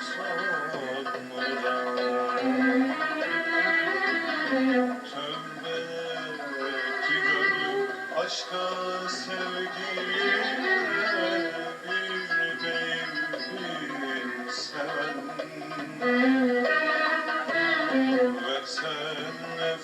sonra Tövbe etti gönlüm aşka Bir değil bin seven Versen ne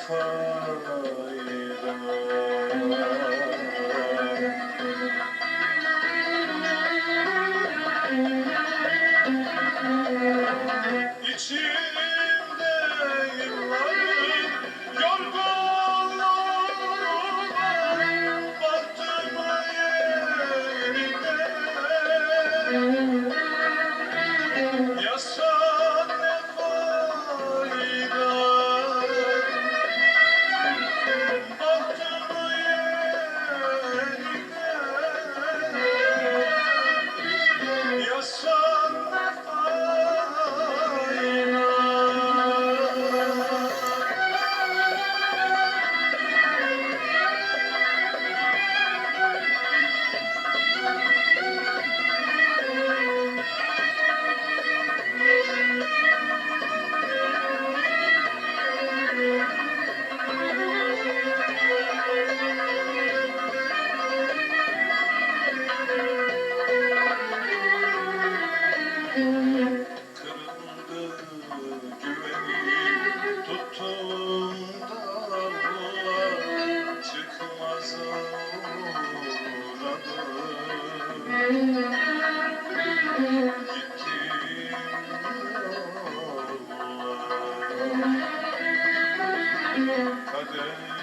Kader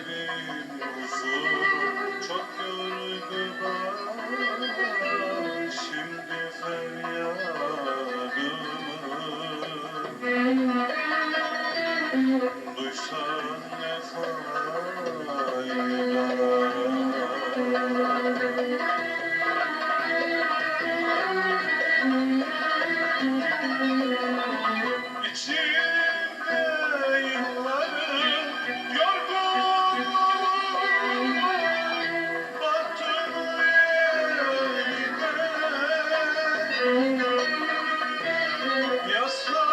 Christmas.